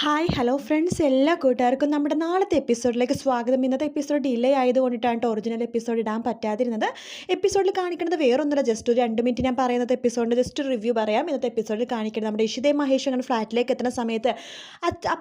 Hi hello friends എല്ലാ കൂട്ടുകാർക്കും നമ്മുടെ നാളത്തെ എപ്പിസോഡിലേക്ക് സ്വാഗതം. ഇന്നത്തെ എപ്പിസോഡ് ഡിലേ ആയതുകൊണ്ടിട്ടാണ് ഒറിജിനൽ എപ്പിസോഡ് ഇടാൻ പറ്റാതിരുന്നത്. എപ്പിസോഡിൽ കാണിക്കുന്നത് വേറൊന്നുമില്ല ജസ്റ്റ് ഒരു രണ്ട് മിനിറ്റ് ഞാൻ പറയുന്നത് എപ്പിസോഡിന്റെ ജസ്റ്റ് റിവ്യൂ പറയാം. ഇന്നത്തെ എപ്പിസോഡിൽ കാണിക്കുന്നത് നമ്മുടെ ഇഷിതേ മഹേഷ് അങ്ങനെ ഫ്ലാറ്റിലേക്ക് എത്തുന്ന സമയത്ത്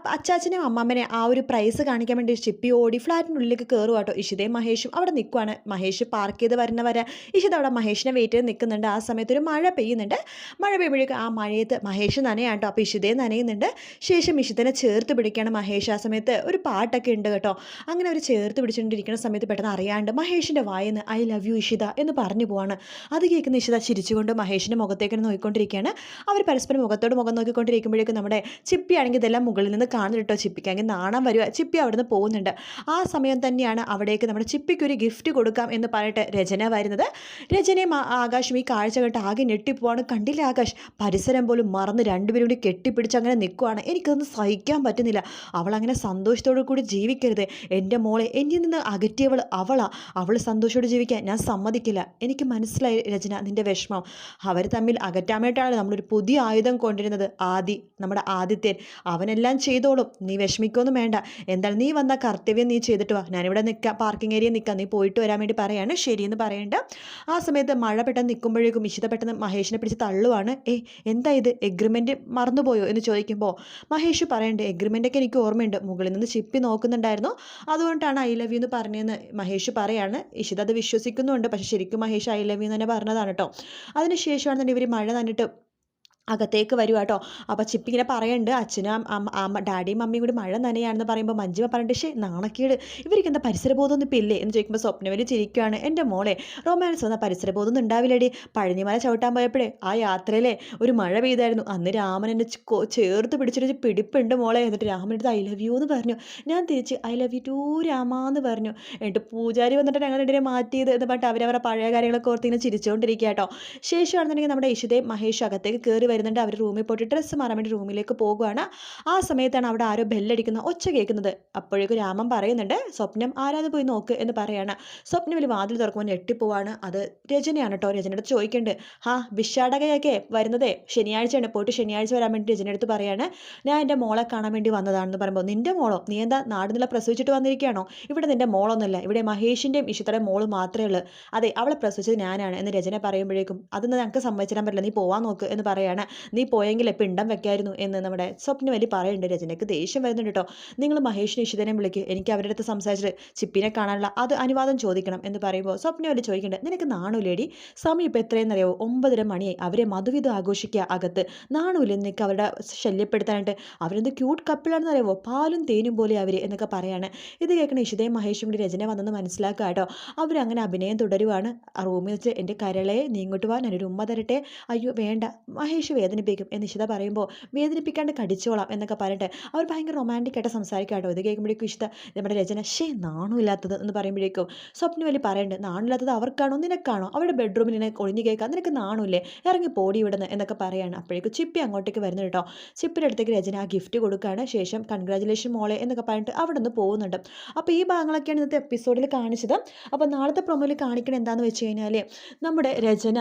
അച്ചാച്ചനെയും അമ്മമ്മനെ ആ ഒരു പ്രൈസ് കാണിക്കാൻ വേണ്ടി ചിപ്പി ഓടി ഫ്ലാറ്റിനുള്ളിലേക്ക് കയറുക കേട്ടോ. ഇഷിതേ മഹേഷും അവിടെ നിൽക്കുവാണ് മഹേഷ് പാർക്ക് ചെയ്ത് വരുന്ന വരെ ഇഷിത അവിടെ മഹേഷിനെ വെയിറ്റ് ചെയ്ത് നിൽക്കുന്നുണ്ട്. ആ സമയത്ത് ഒരു മഴ പെയ്യുന്നുണ്ട്. മഴ പെയ്യുമ്പോഴേക്കും ആ മഴയത്ത് മഹേഷ് നനയാണ് കേട്ടോ. അപ്പോൾ ഇഷിതേ നനയുന്നുണ്ട്. ശേഷം ഇഷിതനെ ചേർത്ത് പിടിക്കുകയാണ് മഹേഷ് ആ സമയത്ത്. ഒരു പാട്ടൊക്കെ ഉണ്ട് കേട്ടോ. അങ്ങനെ അവർ ചേർത്ത് പിടിച്ചുകൊണ്ടിരിക്കുന്ന സമയത്ത് പെട്ടെന്ന് അറിയാണ്ട് മഹേഷിന്റെ വായന്ന് ഐ ലവ് യു ഇഷിത എന്ന് പറഞ്ഞു പോവാണ്. അത് കേൾക്കുന്ന ഇഷിത ചിരിച്ചുകൊണ്ട് മഹേഷിന്റെ മുഖത്തേക്ക് നോക്കിക്കൊണ്ടിരിക്കുകയാണ് അവർ പരസ്പരം മുഖത്തോട് മുഖം നോക്കിക്കൊണ്ടിരിക്കുമ്പോഴേക്കും നമ്മുടെ ചിപ്പി ആണെങ്കിൽ ഇതെല്ലാം മുകളിൽ നിന്ന് കാണുന്നു കേട്ടോ ചിപ്പിക്കാണെങ്കിൽ നാണം വരിക. ചിപ്പി അവിടുന്ന് പോകുന്നുണ്ട്. ആ സമയം തന്നെയാണ് അവിടേക്ക് നമ്മുടെ ചിപ്പിക്ക് ഒരു ഗിഫ്റ്റ് കൊടുക്കാം എന്ന് പറഞ്ഞിട്ട് രചന വരുന്നത്. രചനയും ആകാശം ഈ കാഴ്ച കേട്ട് ആകെ ഞെട്ടിപ്പോവാണ്. കണ്ടില്ല ആകാശ്? പരിസരം പോലും മറന്ന് രണ്ടുപേരും കൂടി കെട്ടിപ്പിടിച്ച് അങ്ങനെ നിൽക്കുവാണ് എനിക്കതൊന്നും സഹിക്കാൻ പറ്റുന്നില്ല. അവൾ അങ്ങനെ സന്തോഷത്തോടു കൂടി ജീവിക്കരുത്. എന്റെ മോളെ എന്നിൽ നിന്ന് അകറ്റിയവൾ അവളാ. അവൾ സന്തോഷത്തോടെ ജീവിക്കാൻ ഞാൻ സമ്മതിക്കില്ല. എനിക്ക് മനസ്സിലായി രചന നിന്റെ വിഷമം. അവർ തമ്മിൽ അകറ്റാനായിട്ടാണ് നമ്മളൊരു പുതിയ ആയുധം കൊണ്ടിരുന്നത് ആദി നമ്മുടെ ആദിത്യൻ അവനെല്ലാം ചെയ്തോളും. നീ വിഷമിക്കൊന്നും വേണ്ട. എന്തായാലും നീ വന്ന കർത്തവ്യം നീ ചെയ്തിട്ട് വാ. ഞാനിവിടെ നിൽക്കാം പാർക്കിംഗ് ഏരിയ നിൽക്കാം നീ പോയിട്ട് വരാൻ വേണ്ടി പറയാണ്. ശരിയെന്ന് പറയേണ്ട. ആ സമയത്ത് മഴ പെട്ടെന്ന് നിൽക്കുമ്പോഴേക്കും ഇഷിത പെട്ടെന്ന് മഹേഷിനെ പിടിച്ച് തള്ളുവാണ്. ഏ എന്താ ഇത്? എഗ്രിമെന്റ് മറന്നുപോയോ എന്ന് ചോദിക്കുമ്പോൾ മഹേഷ് പറയണ്ട്? എഗ്രിമെന്റൊക്കെ എനിക്ക് ഓർമ്മയുണ്ട്. മുകളിൽ നിന്ന് ചിപ്പി നോക്കുന്നുണ്ടായിരുന്നു. അതുകൊണ്ടാണ് ഐ ലവ് യു എന്ന് പറഞ്ഞതെന്ന് മഹേഷ് പറയാണ്. ഇഷിത അത് വിശ്വസിക്കുന്നുണ്ട്. പക്ഷേ ശരിക്കും മഹേഷ് ഐ ലവ് യു എന്ന് തന്നെ പറഞ്ഞതാണ് കേട്ടോ. അതിനുശേഷമാണ് ഇവർ മഴ നന്നിട്ട് അകത്തേക്ക് വരുക കേട്ടോ. അപ്പോൾ ചിപ്പി ഇങ്ങനെ പറയുന്നുണ്ട് അച്ഛനും അമ്മ ഡാഡിയും മമ്മിയും കൂടി മഴ നനയാണെന്ന് പറയുമ്പോൾ മഞ്ജിമ പറഞ്ഞിട്ട് ശേ നാണക്കേട്. ഇവർക്ക് എന്താ പരിസരബോധമൊന്നും ഇപ്പം ഇല്ലേ എന്ന് ചോദിക്കുമ്പോൾ സ്വപ്നവലി ചിരിക്കുകയാണ് എന്റെ മോളെ റൊമാൻസ് വന്ന പരിസരബോധമൊന്നും ഉണ്ടാവില്ലടി. പഴനിമല ചവിട്ടാൻ പോയപ്പോഴേ ആ യാത്രയിലെ ഒരു മഴ പെയ്തായിരുന്നു. അന്ന് രാമൻ എന്നെ ചേർത്ത് പിടിച്ചൊരു പിടിപ്പുണ്ട് മോളെ. എന്നിട്ട് രാമൻ എടുത്ത് ഐ ലവ് യു എന്ന് പറഞ്ഞു. ഞാൻ തിരിച്ച് I love you too Rama എന്ന് പറഞ്ഞു. എന്നിട്ട് പൂജാരി വന്നിട്ട് ഞങ്ങൾ രണ്ടിനെ മാറ്റിയത് എന്ന് പറഞ്ഞിട്ട് അവരവരുടെ പഴയ കാര്യങ്ങളൊക്കെ ഓർത്ത് ഇങ്ങനെ ചിരിച്ചുകൊണ്ടിരിക്കുക കേട്ടോ. ശേഷമാണെന്നുണ്ടെങ്കിൽ നമ്മുടെ ഇഷിതയും മഹേഷ് അകത്തേക്ക് കയറി വരുന്നുണ്ട്. അവർ റൂമിൽ പോയിട്ട് ഡ്രസ്സ് മാറാൻ വേണ്ടി റൂമിലേക്ക് പോകുകയാണ് ആ സമയത്താണ് അവിടെ ആരോ ബെല്ലടിക്കുന്ന ഒച്ച കേൾക്കുന്നത്. അപ്പോഴേക്കും രാമൻ പറയുന്നുണ്ട് സ്വപ്നം ആരാത് പോയി നോക്ക് എന്ന് പറയാണ്. സ്വപ്നം വലിയ വാതിൽ തുറക്കുമ്പോൾ ഞെട്ടിപ്പോവാണ്. അത് രചനയാണ് കേട്ടോ രചനയുടെ ചോദിക്കേണ്ടത് ആ വിഷാടകയൊക്കെ വരുന്നതേ? ശനിയാഴ്ചയാണ്. പോയിട്ട് ശനിയാഴ്ച വരാൻ വേണ്ടി രചന അടുത്ത് പറയാണ്. ഞാൻ എന്റെ മോളെ കാണാൻ വേണ്ടി വന്നതാണെന്ന് പറയുമ്പോൾ നിന്റെ മോളോ? നീ എന്താ നാട് നില പ്രസവിച്ചിട്ട് വന്നിരിക്കുകയാണോ? ഇവിടെ നിന്റെ മോളൊന്നുമില്ല. ഇവിടെ മഹേഷിന്റെയും ഇഷിത്തയുടെ മോൾ മാത്രമേ ഉള്ളൂ. അതെ അവളെ പ്രസവിച്ചത് ഞാനാണ് എന്ന് രചന പറയുമ്പോഴേക്കും അതൊന്നും ഞങ്ങൾക്ക് സമ്മതിച്ചിടാൻ പറ്റില്ല. നീ പോവാൻ നോക്ക് എന്ന് പറയാണ്. നീ പോയെങ്കിൽ എപ്പോൾ ഇണ്ടം വെക്കായിരുന്നു എന്ന് നമ്മുടെ സ്വപ്നവലി പറയുന്നുണ്ട്. രചനയ്ക്ക് ദേഷ്യം വരുന്നുണ്ട് കേട്ടോ. നിങ്ങൾ മഹേഷിനെ ഇഷിതനെ വിളിക്കുക എനിക്ക് അവരുടെ അടുത്ത് സംസാരിച്ചിട്ട് ചിപ്പിനെ കാണാനുള്ള അത് അനുവാദം ചോദിക്കണം എന്ന് പറയുമ്പോൾ സ്വപ്നവലി ചോദിക്കേണ്ടത് നിനക്ക് നാണൂലേടി സമയം ഇപ്പോൾ എത്രയെന്നറിയാവോ? ഒമ്പതര മണിയായി. അവരെ മധുവിധം ആഘോഷിക്കുക അകത്ത്. നാണൂല നിനക്ക് അവരുടെ ശല്യപ്പെടുത്താനായിട്ട്? അവരെന്ത് ക്യൂട്ട് കപ്പിളാണെന്ന് അറിയാവോ? പാലും തേനും പോലെ അവർ എന്നൊക്കെ പറയാണ്. ഇത് കേൾക്കണ ഇഷിതയും മഹേഷും കൂടി രചന വന്നെന്ന് മനസ്സിലാക്കുക കേട്ടോ. അവരങ്ങനെ അഭിനയം തുടരുവാണ്. റൂമിൽ വെച്ച് എന്റെ കരളെ നീങ്ങോട്ട് പോകാൻ ഞാനൊരു ഉമ്മ തരട്ടെ. അയ്യോ വേണ്ട. മഹേഷ് വേദനിപ്പിക്കും എന്ന് ഇഷിത പറയുമ്പോൾ വേദനിപ്പിക്കാണ്ട് കടിച്ചോളാം എന്നൊക്കെ പറഞ്ഞിട്ട് അവർ ഭയങ്കര റൊമാന്റിക് ആയിട്ട് സംസാരിക്കാം കേട്ടോ. ഇത് കേൾക്കുമ്പോഴേക്കും ഇഷിത നമ്മുടെ രചന ഷേ നാണമില്ലാത്തത് എന്ന് പറയുമ്പോഴേക്കും സ്വപ്നവലി പറയുന്നുണ്ട് നാണില്ലാത്തത് അവർക്കാണോ നിനക്കാണോ? അവരുടെ ബെഡ്റൂമിൽ നിനക്ക് ഒളിഞ്ഞു കേൾക്കാം നിനക്ക് നാണില്ലേ? ഇറങ്ങി പോടി ഇവിടുന്ന് എന്നൊക്കെ പറയാണ്. അപ്പോഴേക്കും ചിപ്പി അങ്ങോട്ടേക്ക് വരുന്നു കേട്ടോ. ചിപ്പിന്റെ അടുത്തേക്ക് രചന ആ ഗിഫ്റ്റ് കൊടുക്കുകയാണ് ശേഷം കൺഗ്രാജുലേഷൻ മോളെ എന്നൊക്കെ പറഞ്ഞിട്ട് അവിടെ നിന്ന് പോകുന്നുണ്ട്. അപ്പോൾ ഈ ഭാഗങ്ങളൊക്കെയാണ് ഇന്നത്തെ എപ്പിസോഡിൽ കാണിച്ചത്. അപ്പോൾ നാളത്തെ പ്രൊമോയിൽ കാണിക്കണത് എന്താണെന്ന് വെച്ച് കഴിഞ്ഞാൽ നമ്മുടെ രചന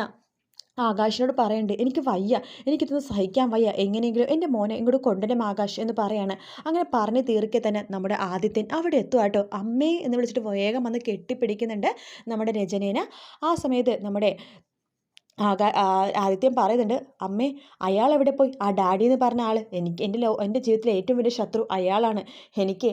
ആകാശിനോട് പറയണ്ട് എനിക്ക് വയ്യ എനിക്കിതൊന്നും സഹിക്കാൻ വയ്യ എങ്ങനെയെങ്കിലും എന്റെ മോനെ ഇങ്ങോട്ട് കൊണ്ടുവരും ആകാശ് എന്ന് പറയാണ്. അങ്ങനെ പറഞ്ഞ് തീർക്കെ തന്നെ നമ്മുടെ ആദിത്യൻ അവിടെ എത്തുക കേട്ടോ അമ്മേ എന്ന് വിളിച്ചിട്ട് വേഗം വന്ന് കെട്ടിപ്പിടിക്കുന്നുണ്ട് നമ്മുടെ രചനേനെ ആ സമയത്ത് നമ്മുടെ ആകാ ആദിത്യം പറയുന്നുണ്ട് അമ്മേ അയാൾ എവിടെ പോയി? ആ ഡാഡി എന്ന് പറഞ്ഞ ആൾ എനിക്ക് എന്റെ ലോ എന്റെ ജീവിതത്തിലെ ഏറ്റവും വലിയ ശത്രു അയാളാണ്. എനിക്ക്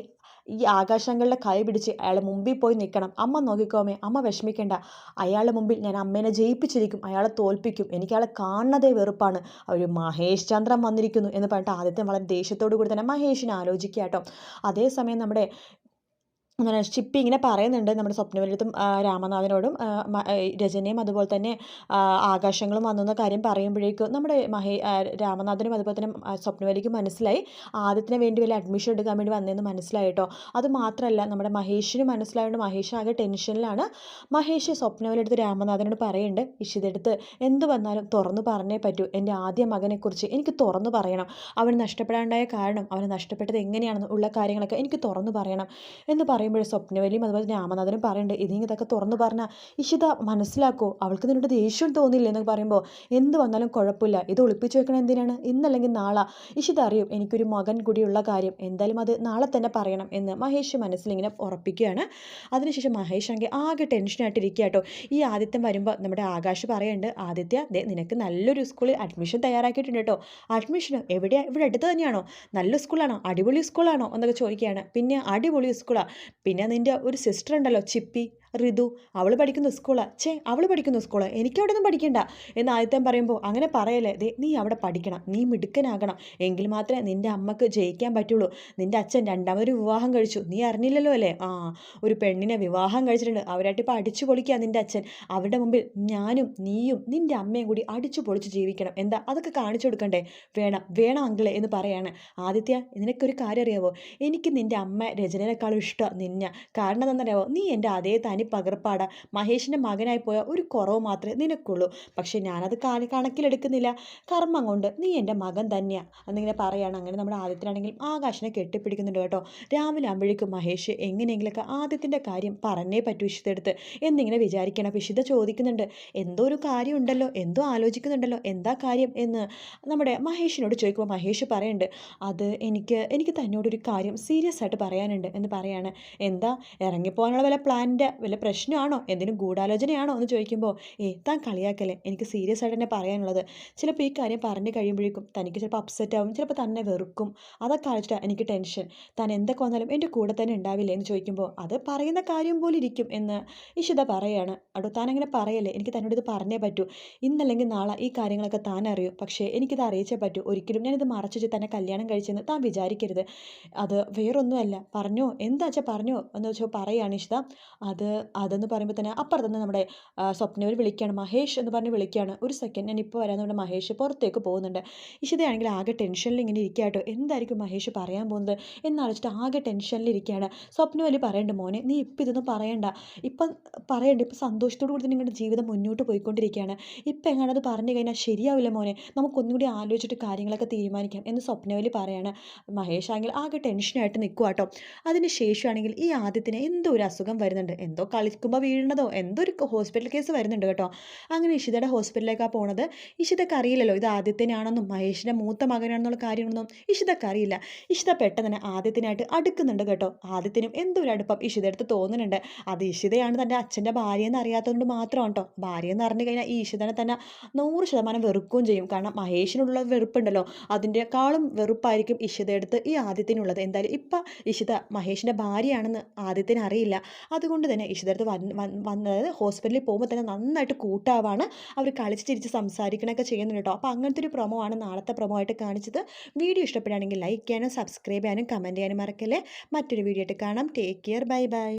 ഈ ആകാശങ്ങളുടെ കൈ പിടിച്ച് അയാളെ മുമ്പിൽ പോയി നിൽക്കണം. അമ്മ നോക്കിക്കോമേ അമ്മ വിഷമിക്കേണ്ട. അയാളുടെ മുമ്പിൽ ഞാൻ അമ്മേനെ ജയിപ്പിച്ചിരിക്കും. അയാളെ തോൽപ്പിക്കും. എനിക്ക് അയാളെ കാണുന്നതേ വെറുപ്പാണ്. ഒരു മഹേഷ് ചന്ദ്രൻ വന്നിരിക്കുന്നു എന്ന് പറഞ്ഞിട്ട് ആദ്യത്തെ വളരെ ദേഷ്യത്തോടു കൂടി തന്നെ മഹേഷിനെ ആലോചിക്കുക കേട്ടോ. അതേസമയം നമ്മുടെ ചിപ്പി ഇങ്ങനെ പറയുന്നുണ്ട് നമ്മുടെ സ്വപ്നവരത്തും രാമനാഥനോടും രചനയും അതുപോലെ തന്നെ ആകാശങ്ങളും വന്നെന്ന കാര്യം പറയുമ്പോഴേക്കും നമ്മുടെ മഹേ രാമനാഥനും അതുപോലെ തന്നെ സ്വപ്നവലിക്കും മനസ്സിലായി. ആദ്യത്തിന് വേണ്ടി വല്ല അഡ്മിഷൻ എടുക്കാൻ വേണ്ടി വന്നതെന്ന് മനസ്സിലായിട്ടോ അത് മാത്രമല്ല നമ്മുടെ മഹേഷിന് മനസ്സിലായതുകൊണ്ട് മഹേഷ് ആകെ ടെൻഷനിലാണ്. മഹേഷ് സ്വപ്നവലെടുത്ത് രാമനാഥനോട് പറയുന്നുണ്ട് ഇഷിതെടുത്ത് എന്ത് വന്നാലും തുറന്നു പറഞ്ഞേ പറ്റൂ. എന്റെ ആദ്യ മകനെക്കുറിച്ച് എനിക്ക് തുറന്നു പറയണം. അവൻ നഷ്ടപ്പെടാണ്ടായ കാരണം അവന് നഷ്ടപ്പെട്ടത് എങ്ങനെയാണെന്ന് ഉള്ള കാര്യങ്ങളൊക്കെ എനിക്ക് തുറന്നു പറയണം എന്ന് പറയുമ്പോൾ പറയുമ്പോൾ സ്വപ്നവലിയും അതുപോലെ രാമനാഥനും പറയുന്നുണ്ട് ഇനി ഇതൊക്കെ തുറന്നു പറഞ്ഞാൽ ഇഷിത മനസ്സിലാക്കോ? അവൾക്ക് നിന്നോട് ദേഷ്യം തോന്നില്ല എന്നൊക്കെ പറയുമ്പോൾ എന്ത് വന്നാലും കുഴപ്പമില്ല ഇത് ഒളിപ്പിച്ച് വെക്കണം എന്തിനാണ്? ഇന്നല്ലെങ്കിൽ നാളെ. ഇഷിത അറിയും എനിക്കൊരു മകൻ കൂടിയുള്ള കാര്യം. എന്തായാലും അത് നാളെ തന്നെ പറയണം എന്ന് മഹേഷ് മനസ്സിലിങ്ങനെ ഉറപ്പിക്കുകയാണ്. അതിനുശേഷം മഹേഷ് ആണെങ്കിൽ ആകെ ടെൻഷനായിട്ടിരിക്കുക കേട്ടോ ഈ ആദിത്യം വരുമ്പോൾ നമ്മുടെ ആകാശ് പറയുന്നുണ്ട് ആദിത്യ ദേ നിനക്ക് നല്ലൊരു സ്കൂളിൽ അഡ്മിഷൻ തയ്യാറാക്കിയിട്ടുണ്ട് കേട്ടോ അഡ്മിഷനോ എവിടെയാണ് ഇവിടെ അടുത്ത് തന്നെയാണോ? നല്ല സ്കൂളാണോ അടിപൊളി സ്കൂളാണോ എന്നൊക്കെ ചോദിക്കുകയാണ്. പിന്നെ അടിപൊളി സ്കൂളാണ് പിന്നെ നിന്റെ ഒരു സിസ്റ്റർ ഉണ്ടല്ലോ ചിപ്പി. ഋതു അവൾ പഠിക്കുന്ന സ്കൂളാണ് ഛേ അവൾ പഠിക്കുന്ന സ്കൂൾ. എനിക്ക് അവിടെ ഒന്നും പഠിക്കണ്ട. എന്ന് ആദ്യത്തെ പറയുമ്പോൾ അങ്ങനെ പറയല്ലേ ദേ നീ അവിടെ പഠിക്കണം. നീ മിടുക്കനാകണം. എങ്കിൽ മാത്രമേ നിന്റെ അമ്മയ്ക്ക് ജയിക്കാൻ പറ്റുള്ളൂ. നിന്റെ അച്ഛൻ രണ്ടാമതൊരു വിവാഹം കഴിച്ചു. നീ അറിഞ്ഞില്ലല്ലോ അല്ലേ? ആ ഒരു പെണ്ണിനെ വിവാഹം കഴിച്ചിട്ടുണ്ട്. അവരായിട്ട് ഇപ്പോൾ അടിച്ചു പൊളിക്കുക നിന്റെ അച്ഛൻ. അവരുടെ മുമ്പിൽ ഞാനും നീയും നിന്റെ അമ്മയും കൂടി അടിച്ചു പൊളിച്ച് ജീവിക്കണം. എന്താ? അതൊക്കെ കാണിച്ചു കൊടുക്കണ്ടേ? വേണം. വേണം അങ്കിളെ എന്ന് പറയാണ്. ആദിത്യ നിനക്കൊരു കാര്യം അറിയാവോ? എനിക്ക് നിന്റെ അമ്മ രചനയെക്കാളും ഇഷ്ടം നിന്നെ. കാരണം എന്താണെന്നറിയാവോ? നീ എന്റെ അതേ തനി പകർപ്പാട മഹേഷിന്റെ മകനായി പോയ ഒരു കുറവ് മാത്രമേ നിനക്കുള്ളൂ. പക്ഷേ ഞാനത് കാണി കണക്കിലെടുക്കുന്നില്ല. കർമ്മം കൊണ്ട് നീ എന്റെ മകൻ തന്നെയാണ് എന്നിങ്ങനെ പറയുകയാണ് അങ്ങനെ നമ്മുടെ ആദ്യത്തിനാണെങ്കിലും ആകാശിനെ കെട്ടിപ്പിടിക്കുന്നുണ്ട് കേട്ടോ. രാവിലെ ആകുമ്പോഴേക്കും മഹേഷ് എങ്ങനെയെങ്കിലൊക്കെ ആദ്യത്തിന്റെ കാര്യം പറഞ്ഞേ പറ്റൂ ഇഷിതെടുത്ത് എന്നിങ്ങനെ വിചാരിക്കണം അപ്പോൾ ചോദിക്കുന്നുണ്ട്. എന്തോ ഒരു കാര്യം ഉണ്ടല്ലോ എന്തോ ആലോചിക്കുന്നുണ്ടല്ലോ? എന്താ കാര്യം എന്ന് നമ്മുടെ മഹേഷിനോട് ചോദിക്കുമ്പോൾ മഹേഷ് പറയുന്നുണ്ട് അത് എനിക്ക് എനിക്ക് തന്നോടൊരു കാര്യം സീരിയസ് ആയിട്ട് പറയാനുണ്ട് എന്ന് പറയാണ്. എന്താ? ഇറങ്ങിപ്പോകാനുള്ള വല്ല പ്ലാനിന്റെ വല്ല പ്രശ്നമാണോ? എന്തെങ്കിലും ഗൂഢാലോചനയാണോ? എന്ന് ചോദിക്കുമ്പോൾ ഏ താൻ കളിയാക്കല്ലേ? എനിക്ക് സീരിയസ് ആയിട്ട് തന്നെ പറയാനുള്ളത്. ചിലപ്പോൾ ഈ കാര്യം പറഞ്ഞു കഴിയുമ്പോഴേക്കും തനിക്ക് ചിലപ്പോൾ അപ്സെറ്റ് ആവും ചിലപ്പോൾ തന്നെ വെറുക്കും. അതൊക്കെ ആലോചിച്ചിട്ടാണ് എനിക്ക് ടെൻഷൻ താൻ എന്തൊക്കെ വന്നാലും എന്റെ കൂടെ തന്നെ ഉണ്ടാവില്ലേ? എന്ന് ചോദിക്കുമ്പോൾ അത് പറയുന്ന കാര്യം പോലെ ഇരിക്കും എന്ന് ഇഷിത പറയാണ്. അടോ താൻ അങ്ങനെ പറയല്ലേ? എനിക്ക് തന്നോട് ഇത് പറഞ്ഞേ പറ്റൂ. ഇന്നല്ലെങ്കിൽ നാളെ ഈ കാര്യങ്ങളൊക്കെ താൻ അറിയും. പക്ഷേ എനിക്കിത് അറിയിച്ചേ പറ്റൂ. ഒരിക്കലും ഞാനിത് മറച്ചു വെച്ച് തന്നെ കല്യാണം കഴിച്ചെന്ന് താൻ വിചാരിക്കരുത്. അത് വേറൊന്നുമല്ല. പറഞ്ഞോ? എന്താ വെച്ചാൽ പറഞ്ഞോ? എന്ന് വെച്ചാൽ പറയുകയാണ് ഇഷിത അത് അതെന്ന് പറയുമ്പോൾ തന്നെ അപ്പുറത്തുനിന്ന് നമ്മുടെ സ്വപ്നവർ വിളിക്കുകയാണ് മഹേഷ് എന്ന് പറഞ്ഞ് വിളിക്കുകയാണ് ഒരു സെക്കൻഡ് ഞാൻ ഇപ്പോൾ വരാൻ നമ്മുടെ മഹേഷ് പുറത്തേക്ക് പോകുന്നുണ്ട്. ഇഷിതയാണെങ്കിൽ ആകെ ടെൻഷനിൽ ഇങ്ങനെ ഇരിക്കാട്ടോ എന്തായിരിക്കും മഹേഷ് പറയാൻ പോകുന്നത്? എന്നാലോചിച്ചിട്ട് ആകെ ടെൻഷനിൽ ഇരിക്കുകയാണ് സ്വപ്നവലി പറയണ്ട മോനെ നീ ഇപ്പം ഇതൊന്നും പറയണ്ട. ഇപ്പം പറയണ്ട ഇപ്പം സന്തോഷത്തോടു കൂടി നിങ്ങളുടെ ജീവിതം മുന്നോട്ട് പോയിക്കൊണ്ടിരിക്കുകയാണ് ഇപ്പം എങ്ങനെയത് പറഞ്ഞു കഴിഞ്ഞാൽ ശരിയാവില്ല മോനെ. നമുക്കൊന്നും കൂടി ആലോചിച്ചിട്ട് കാര്യങ്ങളൊക്കെ തീരുമാനിക്കാം എന്ന് സ്വപ്നവലി പറയാണ്. മഹേഷ് ആണെങ്കിൽ ആകെ ടെൻഷനായിട്ട് നിൽക്കുക കേട്ടോ അതിന് ശേഷമാണെങ്കിൽ ഈ ആദ്യത്തിന് എന്തോ ഒരു അസുഖം വരുന്നുണ്ട്. എന്തോ കളിക്കുമ്പോൾ വീഴുന്നതോ എന്തൊരു ഹോസ്പിറ്റൽ കേസ് വരുന്നുണ്ട് കേട്ടോ. അങ്ങനെ ഇഷിതയുടെ ഹോസ്പിറ്റലിലേക്കാണ് പോണത്. ഇഷിതക്ക് അറിയില്ലല്ലോ ഇത് ആദ്യത്തിനാണെന്നും മഹേഷിന്റെ മൂത്ത മകനാണെന്നുള്ള കാര്യമൊന്നും ഇഷിതക്ക് അറിയില്ല. ഇഷിത പെട്ടെന്ന് ആദ്യത്തിനായിട്ട് അടുക്കുന്നുണ്ട് കേട്ടോ. ആദ്യത്തിനും എന്തൊരു അടുപ്പം ഇഷിതടുത്ത് തോന്നുന്നുണ്ട്. അത് ഇഷിതയാണ് തന്റെ അച്ഛന്റെ ഭാര്യയെന്ന് അറിയാത്തതുകൊണ്ട് മാത്രമാണ് കേട്ടോ. ഭാര്യ എന്ന് പറഞ്ഞു കഴിഞ്ഞാൽ ഈ ഇഷിതനെ തന്നെ നൂറ് ശതമാനം വെറുക്കുകയും ചെയ്യും. കാരണം മഹേഷിനുള്ള വെറുപ്പുണ്ടല്ലോ. അതിന്റെക്കാളും വെറുപ്പായിരിക്കും ഇഷിതയെടുത്ത് ഈ ആദ്യത്തിനുള്ളത് എന്തായാലും ഇപ്പം ഇഷിത മഹേഷിന്റെ ഭാര്യയാണെന്ന് ആദ്യത്തിന് അറിയില്ല. അതുകൊണ്ട് തന്നെ ഇഷിതടുത്ത് വന്ന് വന്നത് ഹോസ്പിറ്റലിൽ പോകുമ്പോൾ തന്നെ നന്നായിട്ട് കൂട്ടാവാണ്. അവർ കളിച്ച് ചിരിച്ച് സംസാരിക്കണമൊക്കെ ചെയ്യുന്നുണ്ട് കേട്ടോ. അപ്പോൾ അങ്ങനത്തെ ഒരു പ്രൊമോ ആണ് നാളത്തെ പ്രൊമോ ആയിട്ട് കാണിച്ചത്. വീഡിയോ ഇഷ്ടപ്പെടുകയാണെങ്കിൽ ലൈക്ക് ചെയ്യാനും സബ്സ്ക്രൈബ് ചെയ്യാനും കമന്റ് ചെയ്യാനും മറക്കല്ലേ. മറ്റൊരു വീഡിയോ ആയിട്ട് കാണാം. Take care bye bye